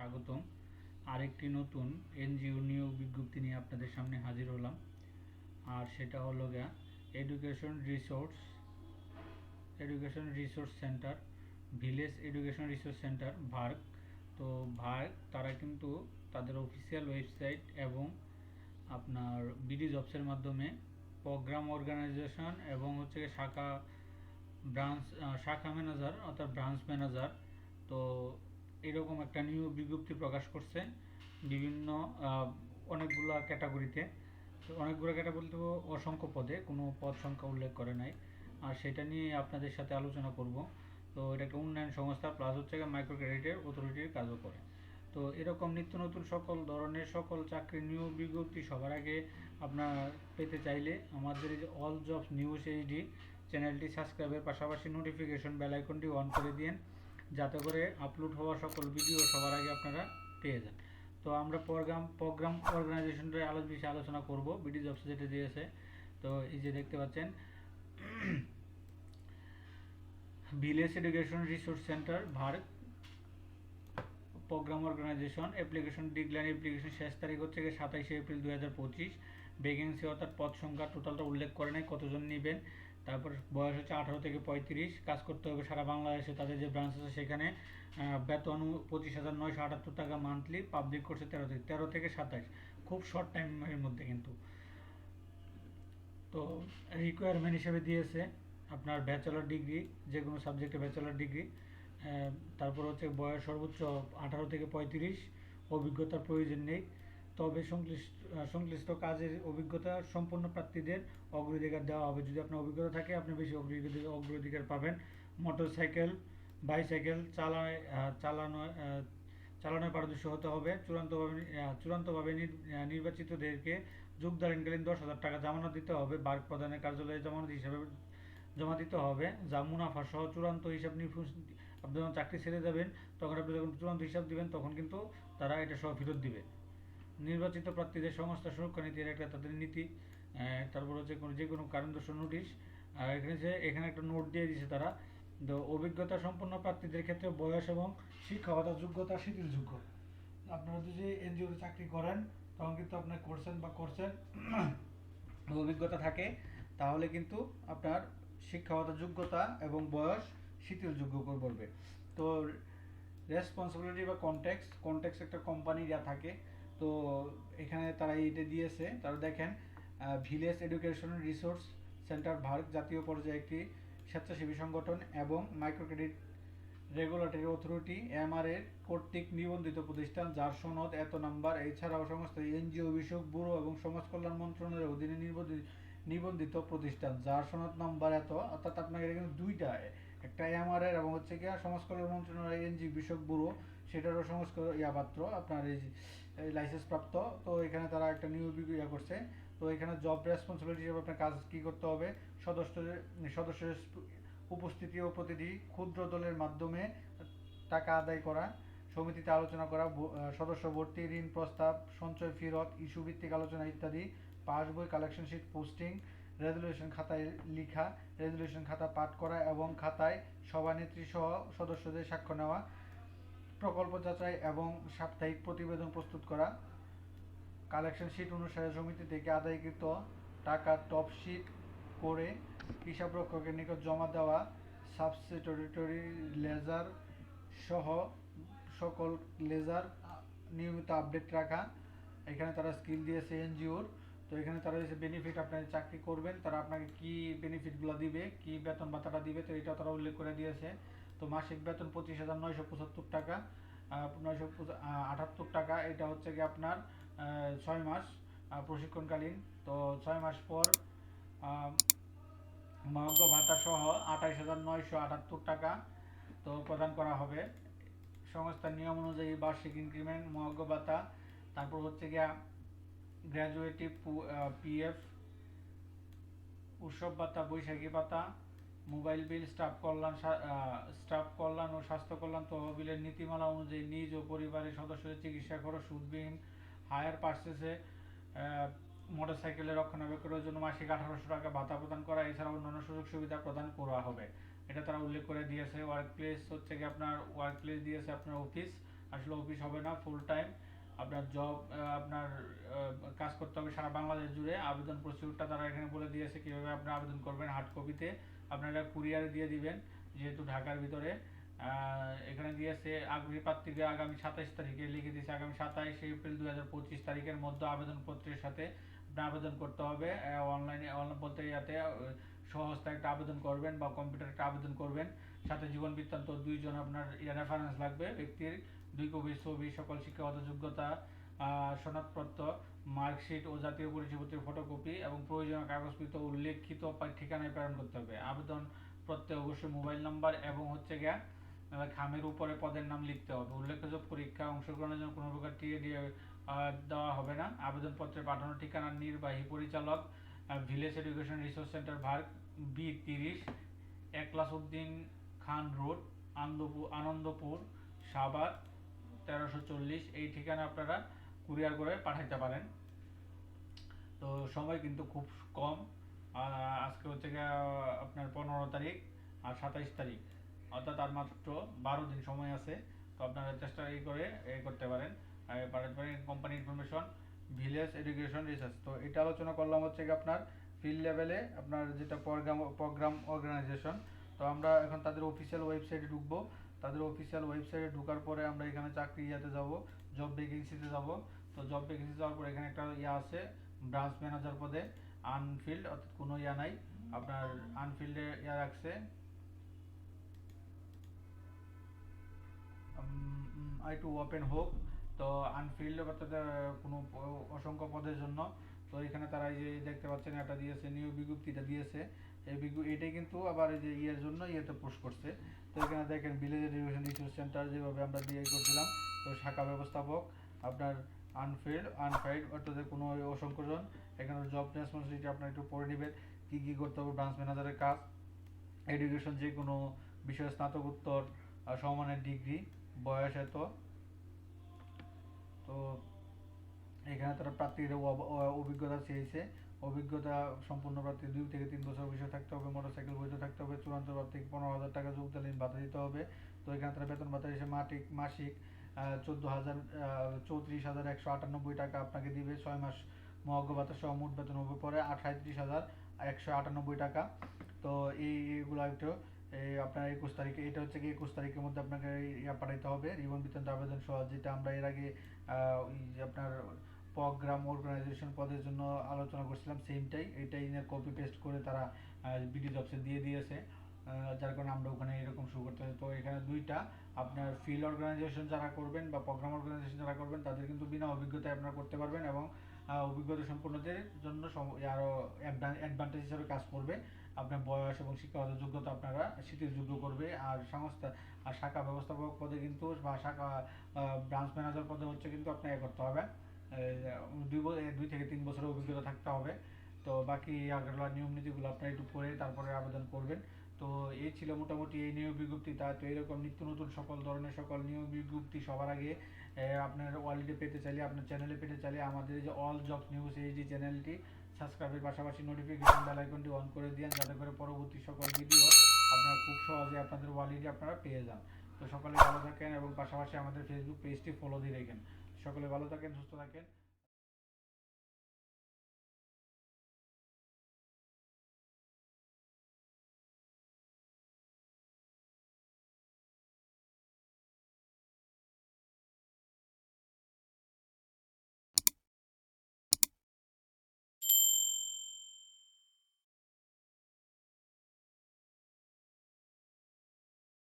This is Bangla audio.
স্বাগতম। আরেকটি নতুন এনজিও নিয়োগ বিজ্ঞপ্তি নিয়ে আপনাদের সামনে হাজির হলাম। আর সেটা হলো গিয়া education resource education resource centre village education resource centre VERC তো ভার্ক তারা কিন্তু তাদের অফিসিয়াল ওয়েবসাইট এবং আপনার বিডি জবসের মাধ্যমে প্রোগ্রাম অর্গানাইজেশন এবং হচ্ছে শাখা ব্রাঞ্চ শাখা ম্যানেজার অর্থাৎ ব্রাঞ্চ ম্যানেজার তো এরকম একটা নিয়োগ বিজ্ঞপ্তি প্রকাশ করছে বিভিন্ন অনেকগুলা ক্যাটাগরিতে তো অনেকগুলো ক্যাটা বলতে অসংখ্য পদে, কোনো পদ সংখ্যা উল্লেখ করে নাই। আর সেটা নিয়ে আপনাদের সাথে আলোচনা করব। তো এটা একটা উন্নয়ন সংস্থা প্লাস হচ্ছে মাইক্রো ক্রেডিটের অথরিটির কাজও করে। তো এরকম নিত্য নতুন সকল ধরনের সকল চাকরির নিয়োগ বিজ্ঞপ্তি সবার আগে আপনার পেতে চাইলে আমাদের এই যে অল জবস নিউজ এইচডি চ্যানেলটি সাবস্ক্রাইবের পাশাপাশি নোটিফিকেশন বেল আইকনটি অন করে দিন যাতে করে আপলোড হওয়া সকল ভিডিও সবার আগে আপনারা পেয়ে যান। তো আমরা প্রোগ্রাম প্রোগ্রাম অর্গানাইজেশনের আলো বিষয়ে আলোচনা করব বিডি জবস যেটা দিয়েছে। তো এই যে দেখতে পাচ্ছেন village education resource centre Bharat. Programme organisation application decline application শেষ তারিখ হচ্ছে গিয়ে সাতাইশে এপ্রিল দুই হাজার পঁচিশ। ভ্যাকেন্সি অর্থাৎ পদ সংখ্যা টোটালটা উল্লেখ করে নাই, কতজন নেবেন? তারপর বয়স হচ্ছে আঠারো থেকে পঁয়ত্রিশ। কাজ করতে হবে সারা বাংলাদেশে। তাদের যে ব্রাঞ্চ আছে সেখানে বেতন পঁচিশ হাজার নয়শো আটাত্তর টাকা মান্থলি পাবলিক করছে তেরো থেকে তেরো থেকে সাতাশ। খুব শর্ট টাইমের মধ্যে কিন্তু। তো রিকোয়ারমেন্ট হিসেবে দিয়েছে আপনার ব্যাচেলর ডিগ্রি যে কোনো সাবজেক্টে ব্যাচেলর ডিগ্রি তারপর হচ্ছে বয়স সর্বোচ্চ আঠারো থেকে পঁয়ত্রিশ। অভিজ্ঞতার প্রয়োজন নেই। তবে সংশ্লিষ্ট সংশ্লিষ্ট কাজের অভিজ্ঞতা সম্পন্ন প্রার্থীদের অগ্রাধিকার দেওয়া হবে। যদি আপনার অভিজ্ঞতা থাকে, আপনি বেশি অগ্রাধিকার অগ্রাধিকার পাবেন। মোটরসাইকেল, বাইসাইকেল চালায় চালানো চালানোয় পারদর্শী হতে হবে। চূড়ান্তভাবে চূড়ান্তভাবে নির্বাচিতদেরকে যোগদানকালীন দশ হাজার টাকা জামানত দিতে হবে। বার্ক প্রদানের কার্যালয়ে জামানত হিসাবে জমা দিতে হবে। যা মুনাফা সহ চূড়ান্ত হিসাব নিখুঁজ আপনি যখন চাকরি ছেড়ে যাবেন, তখন আপনি যখন চূড়ান্ত হিসাব দিবেন, তখন কিন্তু তারা এটা সহ ফেরত দিবে। নির্বাচিত প্রার্থীদের সংস্থা সুরক্ষা নীতির একটা তাদের নীতি তারপর হচ্ছে কোনো যে কোনো কারণদর্শ নোটিশ। আর এখানে যে এখানে একটা নোট দিয়ে দিয়েছে তারা, তো অভিজ্ঞতা সম্পন্ন প্রার্থীদের ক্ষেত্রে বয়স এবং শিক্ষাগত যোগ্যতা শিথিলযোগ্য। আপনারা যদি এনজিওতে চাকরি করেন, তখন কিন্তু আপনার করছেন বা করছেন, অভিজ্ঞতা থাকে, তাহলে কিন্তু আপনার শিক্ষাগত যোগ্যতা এবং বয়স শিথিলযোগ্য করে বলবে। তো রেসপন্সিবিলিটি বা কন্টেক্স কন্টেক্স একটা কোম্পানি যা থাকে তো এখানে তারা এইটা দিয়েছে। তারা দেখেন village education resource centre Bharat জাতীয় পর্যায়ে একটি স্বেচ্ছাসেবী সংগঠন এবং micro credit regulatory authority MRA কর্তৃক নিবন্ধিত প্রতিষ্ঠান, যার সনদ, এত নাম্বার, এছাড়াও সমস্ত এনজিও, বিষয়ক ব্যুরো এবং সমাজ কল্যাণ মন্ত্রণালয়ের অধীনে নিবন্ধিত প্রতিষ্ঠান, যার সনদ, নাম্বার, এত, অর্থাৎ আপনাকে এখানে দুইটা, একটা এমআরএর এবং হচ্ছে কি সমাজ কল্যাণ মন্ত্রণালয় এনজি বিষয়ক ব্যুরো, সেটারও সংস্কার ইয়াপাত্র আপনার এই লাইসেন্স প্রাপ্ত। তো এখানে তারা একটা নিয়োগ ইয়া করছে। তো এখানে জব রেসপন্সিবিলিটি হিসেবে আপনার কাজ কি করতে হবে? সদস্যদের সদস্যের উপস্থিতি ও প্রতিটি ক্ষুদ্র দলের মাধ্যমে টাকা আদায় করা, সমিতিতে আলোচনা করা সদস্য ভর্তি, ঋণ প্রস্তাব, সঞ্চয় ফেরত ইস্যু ভিত্তিক আলোচনা ইত্যাদি পাসবই কালেকশন শিট পোস্টিং রেজুলেশন খাতায় লিখা রেজুলেশন খাতা পাঠ করা এবং খাতায় সভানেত্রী সহ সদস্যদের সাক্ষ্য নেওয়া। প্রকল্প যাচাই এবং সাপ্তাহিক প্রতিবেদন প্রস্তুত করা। কালেকশন শিট অনুসারে সমিতি থেকে আদায়কৃত টাকা টপ করে হিসাবরক্ষকের নিকট জমা দেওয়া সাবসিটরিটরি লেজার সহ সকল লেজার নিয়মিত আপডেট রাখা। এখানে তারা স্কিল দিয়েছে এনজিওর। তো এখানে তারা যে বেনিফিট আপনার চাকরি করবেন, তারা আপনাকে কি বেনিফিটগুলো দিবে, কি বেতন ভাতাটা দিবে, তো এটা তারা উল্লেখ করে দিয়েছে। তো মাসিক বেতন পঁচিশ হাজার নয়শো পঁচাত্তর টাকা নয়শো আটাত্তর টাকা। এটা হচ্ছে কি আপনার ছয় মাস প্রশিক্ষণকালীন। তো ছয় মাস পর মহাজ্ঞ ভাতা সহ আঠাইশ হাজার নয়শো আটাত্তর টাকা তো প্রদান করা হবে। সংস্থার নিয়ম অনুযায়ী বার্ষিক ইনক্রিমেন্ট মহাজ্ঞ ভাতা, তারপর হচ্ছে গিয়া গ্র্যাজুয়েটিভ পিএফ উৎসব ভাতা, বৈশাখী ভাতা মোবাইল বিল, স্টাফ কল্যাণ স্টাফ কল্যাণ ও স্বাস্থ্য কল্যাণ তহবিলের নীতিমালা অনুযায়ী নিজ ও পরিবারের সদস্যদের চিকিৎসা খরচ সুদবিহীন, হায়ার পার্সেসে মোটরসাইকেলের রক্ষণাবেক্ষণের জন্য মাসিক আঠারোশো টাকা ভাতা প্রদান করা এছাড়া অন্যান্য সুযোগ সুবিধা প্রদান করা হবে। এটা তারা উল্লেখ করে দিয়েছে ওয়ার্ক প্লেস হচ্ছে কি আপনার ওয়ার্ক প্লেস দিয়েছে আপনার অফিস আসলে অফিস হবে না ফুল টাইম আপনার জব আপনার কাজ করতে হবে সারা বাংলাদেশ জুড়ে। আবেদন প্রসিডিউরটা তারা এখানে বলে দিয়েছে, কীভাবে আপনি আবেদন করবেন হার্ড কপিতে আপনারা কুরিয়ারে দিয়ে দিবেন, যেহেতু ঢাকার ভিতরে এখানে দিয়েছে আগ্রহী প্রার্থীকে আগামী সাতাইশ তারিখে লিখে দিয়েছে, আগামী সাতাইশ এপ্রিল দুই হাজার পঁচিশ তারিখের মধ্যে আবেদনপত্রের সাথে আবেদন করতে হবে অনলাইনে অনলাইন বলতে ইয়াতে সহজতে একটা আবেদন করবেন বা কম্পিউটারে একটা আবেদন করবেন। সাথে জীবন বৃত্তান্ত দুইজন আপনার রেফারেন্স লাগবে, ব্যক্তির দুই কপি ছবি, সকল শিক্ষাগত যোগ্যতা সনদপত্র, মার্কশিট ও জাতীয় পরিচয়পত্রের ফটোকপি এবং প্রয়োজনীয় কাগজপত্র উল্লেখিত ঠিকানায় প্রেরণ করতে হবে। আবেদন প্রত্যেক অবশ্যই মোবাইল নাম্বার এবং হচ্ছে গিয়া খামের উপরে পদের নাম লিখতে হবে। উল্লেখযোগ্য পরীক্ষা অংশগ্রহণের জন্য কোনো প্রকার টিএ দিয়ে দেওয়া হবে না। আবেদনপত্রে পাঠানোর ঠিকানা, নির্বাহী পরিচালক village education resource centre, VERC, B তিরিশ একলাস উদ্দিন খান রোড আনন্দপুর আনন্দপুর, সাভার, তেরোশো চল্লিশ। এই ঠিকানা আপনারা কুরিয়ার করে পাঠাইতে পারেন। তো সময় কিন্তু খুব কম। আজকে হচ্ছে আপনার পনেরো তারিখ আর সাতাইশ তারিখ। অর্থাৎ আর মাত্র বারো দিন সময় আছে। তো আপনারা চেষ্টা এই করে, এ করতে পারেন। পাঠাতে পারেন company information village education research তো এটা আলোচনা করলাম হচ্ছে কি আপনার ফিল্ড লেভেলে আপনার যেটা প্রোগ্রাম প্রোগ্রাম অর্গানাইজেশন তো আমরা এখন তাদের অফিসিয়াল ওয়েবসাইটে ঢুকবো। তাদের অফিসিয়াল ওয়েবসাইটে ঢোকার পরে আমরা এখানে চাকরি ইয়াতে যাব জব ভ্যাকেন্সিতে যাব। তো জব ভ্যাকেন্সি যাওয়ার পরে এখানে একটা ইয়া আছে ব্রাঞ্চ ম্যানেজার পদে আনফিল্ড অর্থাৎ কোনো ইয়া নাই। আপনার আনফিল্ডে ইয়া রাখছে। আই টু ওপেন হোক। তো আনফিল্ড অর্থাৎ কোনো অসংখ্য পদের জন্য। তো এখানে তারা এই যে দেখতে পাচ্ছেন, এটা দিয়েছে নিউ বিজ্ঞপ্তিটা দিয়েছে। এই বিজ্ঞ এটাই কিন্তু আবার এই যে ইয়ের জন্য ইয়েতে পোস্ট করছে। তো এখানে দেখেন ভিলেজ এডুকেশন রিসোর্স সেন্টার যেভাবে আমরা দিয়ে করছিলাম, তো শাখা ব্যবস্থাপক, আপনার আনফিল্ড আনফাইড অর্থাৎ কোনো অসংখ্য জন এখানে জব রেসপন্সিবিলিটি আপনার একটু পড়ে নেবেন কী কী করতে হবে ব্রাঞ্চ ম্যানেজারের কাজ এডুকেশন যে কোনো বিষয়ে স্নাতকোত্তর আহ, সমমানের ডিগ্রি বয়স এত। তো এখানে তারা প্রার্থীর অভিজ্ঞতা চেয়েছে। অভিজ্ঞতা সম্পূর্ণ প্রার্থী দুই থেকে তিন বছর বিষয় থাকতে হবে মোটরসাইকেল বৈধ থাকতে হবে চূড়ান্ত প্রার্থী পনেরো হাজার টাকা যোগদান ভাতা দিতে হবে। তো এখানে তারা বেতন ভাতা হিসেবে মাসিক মাসিক চোদ্দ হাজার চৌত্রিশ হাজার একশো আটানব্বই টাকা আপনাকে দিবে। ছয় মাস মহাজ্ঞ ভাতা সহ মোট বেতন হবে পরে আঠাইত্রিশ হাজার একশো আটানব্বই টাকা। তো এই এইগুলো একটু, এই আপনার একুশ তারিখে, এটা হচ্ছে কি একুশ তারিখের মধ্যে আপনাকে ইয়া পাঠাইতে হবে, রিবন বিতরণ আবেদন সহ, যেটা আমরা এর আগে আপনার প্রোগ্রাম অর্গানাইজেশন পদের জন্য আলোচনা করছিলাম সেমটাই এটাই কপি পেস্ট করে তারা বিডি জবসে দিয়ে দিয়েছে। যার কারণে আমরা ওখানে এরকম শুরু করতে তো এখানে দুইটা, আপনার ফিল্ড অর্গানাইজেশন যারা করবেন বা প্রোগ্রাম অর্গানাইজেশন যারা করবেন, তাদের কিন্তু বিনা অভিজ্ঞতায় আপনারা করতে পারবেন এবং অভিজ্ঞতা সম্পন্নদের জন্য সম- আরও অ্যাডভান্টেজ হিসাবে কাজ করবে। আপনার বয়স এবং শিক্ষাগত যোগ্যতা আপনারা স্বীকৃতিযোগ্য করবে। আর সংস্থা, আর শাখা ব্যবস্থাপক পদে কিন্তু, বা শাখা ব্রাঞ্চ ম্যানেজার পদে হচ্ছে কিন্তু আপনাকে করতে হবে। দুই দুই থেকে তিন বছরের অভিজ্ঞতা থাকতে হবে। তো বাকি আগের নিয়ম নীতিগুলো আপনারা একটু পড়ে তারপরে আবেদন করবেন। তো এই ছিল মোটামুটি এই নিয়োগ বিজ্ঞপ্তি। তা তো এরকম নিত্য নতুন সকল ধরনের সকল নিয়োগ বিজ্ঞপ্তি সবার আগে আপনার ওয়ার্ল্ডে পেতে চাইলে, আপনার চ্যানেলে পেতে চাইলে আমাদের যে অল জব নিউজ এই যে চ্যানেলটি সাবস্ক্রাইবের পাশাপাশি নোটিফিকেশন বেল আইকনটি অন করে দিন যাতে করে পরবর্তী সকল ভিডিও আপনারা খুব সহজে আপনাদের ওয়ার্ল্ডে আপনারা পেয়ে যান। তো সকলে ভালো থাকেন এবং পাশাপাশি আমাদের ফেসবুক পেজটি ফলো দিয়ে রাখেন। সকলে ভালো থাকেন, সুস্থ থাকেন।